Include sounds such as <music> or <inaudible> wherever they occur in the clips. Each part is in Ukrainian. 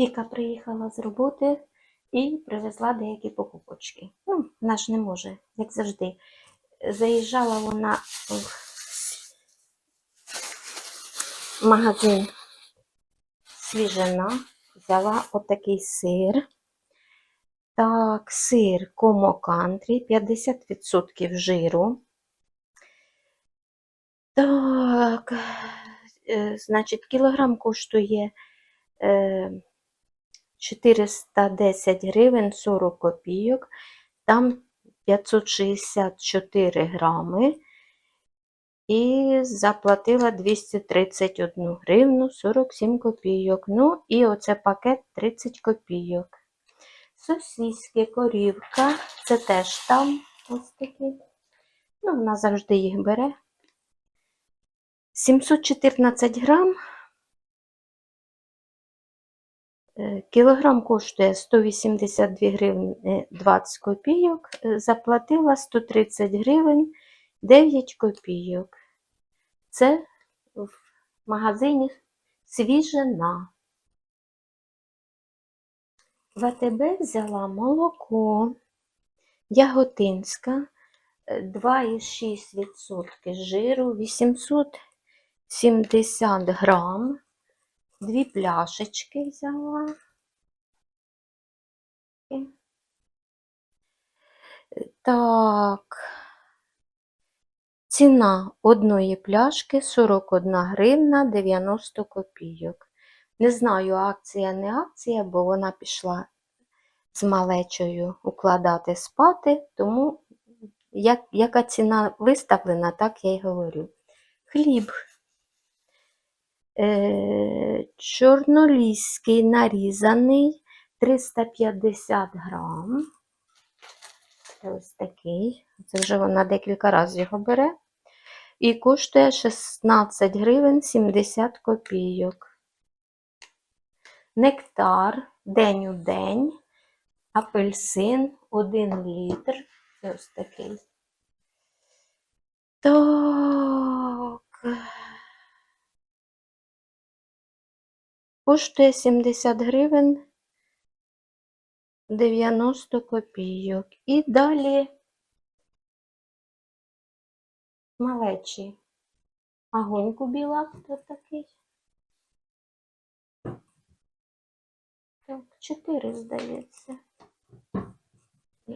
Віка приїхала з роботи і привезла деякі покупочки. Ну, вона ж не може, як завжди. Заїжджала вона в магазин свіжина, взяла отакий сир. Так, сир Комо Кантрі, 50% жиру. Так, е, значить, кілограм коштує е, 410 гривень 40 копійок, там 564 грами. І заплатила 231 гривну 47 копійок. Ну, і оце пакет 30 копійок. Сосиски, корівка, це теж там ось такі. Ну, вона завжди їх бере. 714 грам. Кілограм коштує 182 гривні 20 копійок. Е, Заплатила 130 гривень 9 копійок. Це в магазині свіжина. В АТБ взяла молоко Яготинська е, 2,6% жиру, 870 грам. Дві пляшечки взяла. Так. Ціна одної пляшки 41 гривна 90 копійок. Не знаю, акція не акція, бо вона пішла з малечою укладати спати, тому як, яка ціна виставлена, так я й говорю. Хліб. Е, чорноліський нарізаний 350 грам. Це ось такий. Це вже вона декілька разів його бере. І коштує 16 гривень 70 копійок. Нектар день у день, апельсин 1 літр. Це ось такий. Так. Коштує 70 гривень 90 копійок. І далі малечі. Агонь кубіла хто такий? Так, 4, здається.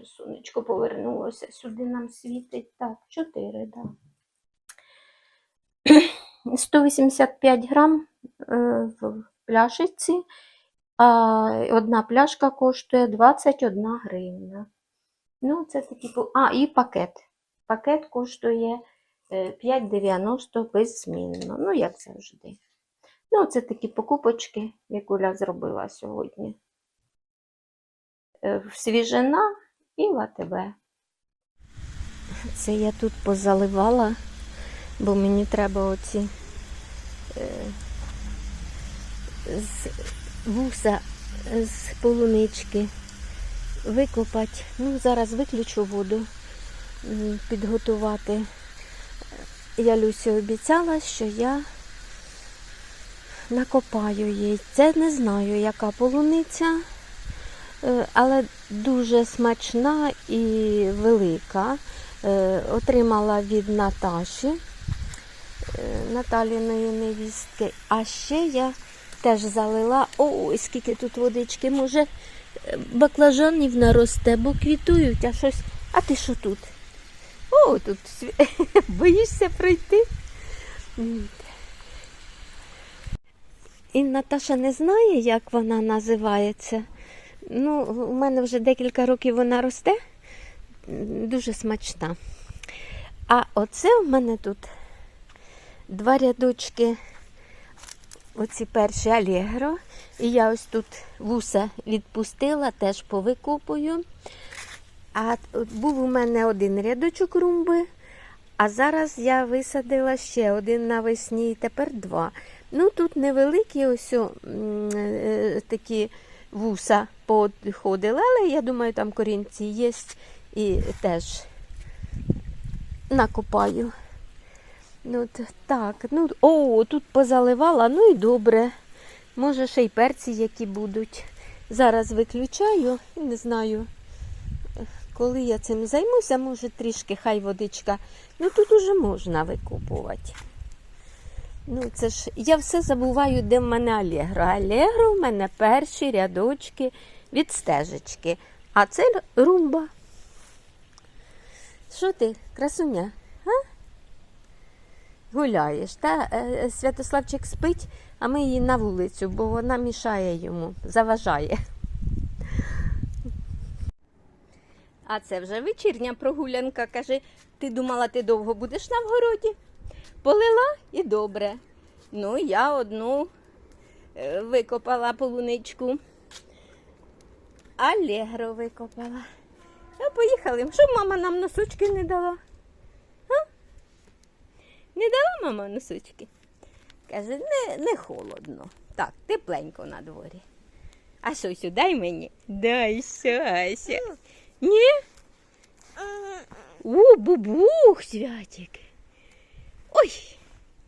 Сонечко повернулося, сюди нам світить. Так, 4, так. Да. <clears throat> 185 грам е, в пляшечці, а одна пляшка коштує 21 гривня. Ну, це такі. А, і пакет. Пакет коштує е, 5,90 беззмінно. Ну, як завжди. Ну, це такі покупочки, як Уля зробила сьогодні. Е, свіжина і в АТБ. Це я тут позаливала, бо мені треба оці е, з вуса з полунички викопати. Ну, зараз виключу воду, підготувати. Я Люсі обіцяла, що я накопаю їй. Це не знаю, яка полуниця, е, але дуже смачна і велика. Е, Отримала від Наташі, е, Наталіної невістки. А ще я теж залила. Ой, скільки тут водички, може, баклажанів наросте, бо квітують, а щось. А ти що тут? О, тут <laughs> боїшся пройти. І Наташа не знає, як вона називається. Ну, у мене вже декілька років вона росте. Дуже смачна. А оце в мене тут два рядочки оці перші Алегро. І я ось тут вуса відпустила, теж повикопую. А був у мене один рядочок румби, а зараз я висадила ще один навесні, і тепер два. Ну тут невеликі ось о, е, такі вуса походили, але я думаю, там корінці є і теж накопаю. Ну, так, ну, о, тут позаливала, ну і добре. Може, ще й перці, які будуть. Зараз виключаю, не знаю, коли я цим займуся, може трішки хай водичка. Ну тут уже можна викупувати. Ну, це ж я все забуваю, де в мене Алегро. Алегро в мене перші рядочки від стежечки. А це румба. Що ти, красуня? Гуляєш, та Е, Святославчик спить, а ми її на вулицю, бо вона мішає йому, заважає. А це вже вечірня прогулянка. Каже, ти думала, ти довго будеш на вгороді? Полила і добре. Ну, я одну е, викопала полуничку. Алегро викопала. А поїхали. Що мама нам носочки не дала? Не дала мама носочки? Каже, не, не холодно. Так, тепленько на дворі. А Сосю, дай мені? Дай, Сася. Ні? О, бубух, святик. Ой,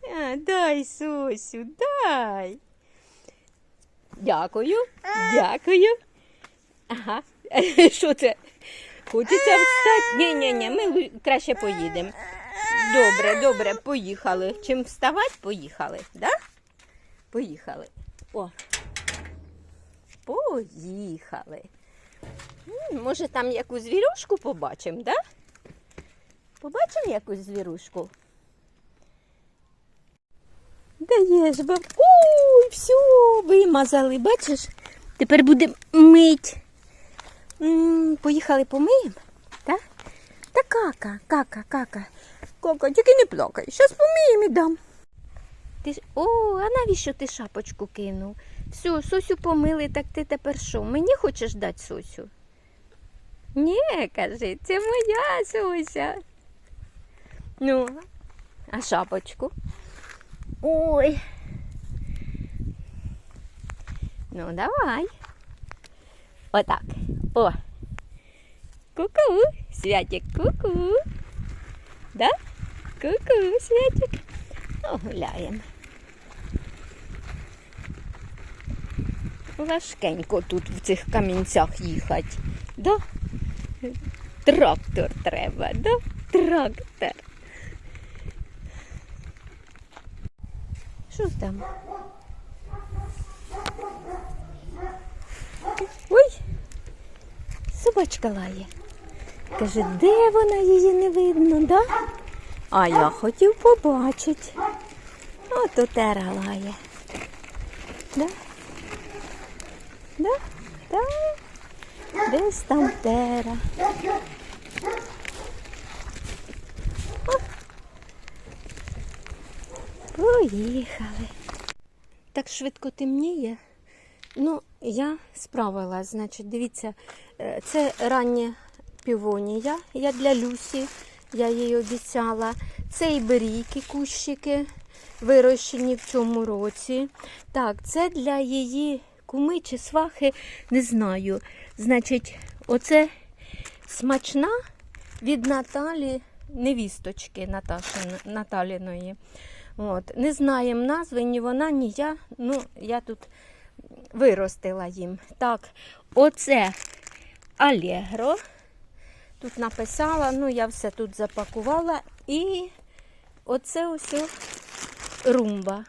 а, дай, Сосю, дай. Дякую, дякую. Ага, <laughs> що це? Хочеться встати? Ні, ні, ні, ми краще поїдемо. Добре, добре, поїхали. Чим вставати, поїхали, да? Поїхали. О. Поїхали. Може, там якусь звірюшку побачимо, да? Побачимо якусь звірушку? Даєш, баб. Ой, все, вимазали, бачиш? Тепер буде мить. М, Поїхали помиємо, так? Та кака, кака, кака. Кака, тільки не плакай. Щас помиємо і дам. Ти ж... О, а навіщо ти шапочку кинув? Все, Сосю помили, так ти тепер що? Мені хочеш дати Сосю? Ні, кажи, це моя Сося. Ну, а шапочку? Ой. Ну, давай. Отак. О. Ку-ку, Святик, ку-ку. Да? Ку-ку, Святик. О, гуляємо. Важкенько тут в цих камінцях їхати. Да? Трактор треба, да? Трактор. Що там? Ой, собачка лає. Каже, де вона її не видно, да? А я хотів побачити. От у тера лає. Да? Да? Да? Десь там тера. Поїхали. Так швидко темніє. Ну, я справилась. Значить, дивіться, е, це рання півонія. Я для Люсі, я їй обіцяла. Це іберійки, кущики, вирощені в цьому році. Так, це для її куми чи свахи, не знаю. Значить, оце смачна від Наталі, невісточки Наташі, Наталіної. От. Не знаємо назви, ні вона, ні я. Ну, я тут виростила їм. Так, оце Алегро. Тут написала, ну я все тут запакувала. І оце ось румба.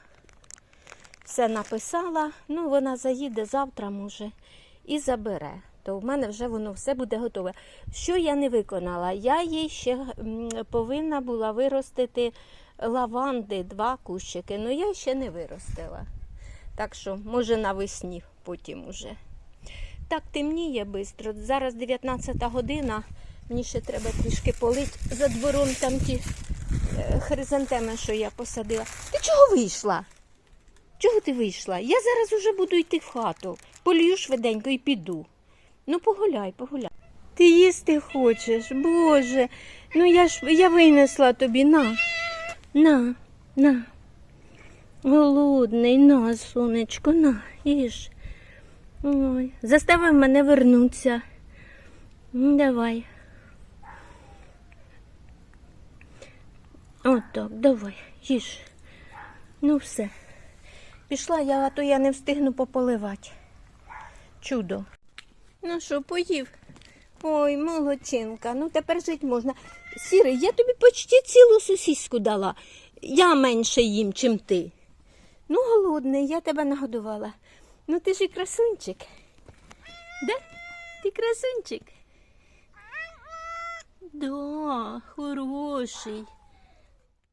Все написала. Ну, вона заїде завтра, може, і забере. То в мене вже воно все буде готове. Що я не виконала? Я їй ще повинна була виростити лаванди, два кущики, але я ще не виростила. Так що, може, навесні потім уже. Так, темніє швидко. Зараз 19 година. Мені ще треба трішки полити за двором там ті е, хризантеми, що я посадила. Ти чого вийшла? Чого ти вийшла? Я зараз уже буду йти в хату. Полію швиденько і піду. Ну, погуляй, погуляй. Ти їсти хочеш, Боже. Ну я ж я винесла тобі на. На, на. Голодний, на, сонечко, на, їж. Ой, заставив мене вернутися. Ну, Давай. От давай, їж. Ну все. Пішла я, а то я не встигну пополивати. Чудо. Ну що, поїв? Ой, молодчинка, ну тепер жити можна. Сірий, я тобі почти цілу сусідську дала. Я менше їм, чим ти. Ну, голодний, я тебе нагодувала. Ну ти ж і красунчик. Да? Ти красунчик? Да, хороший.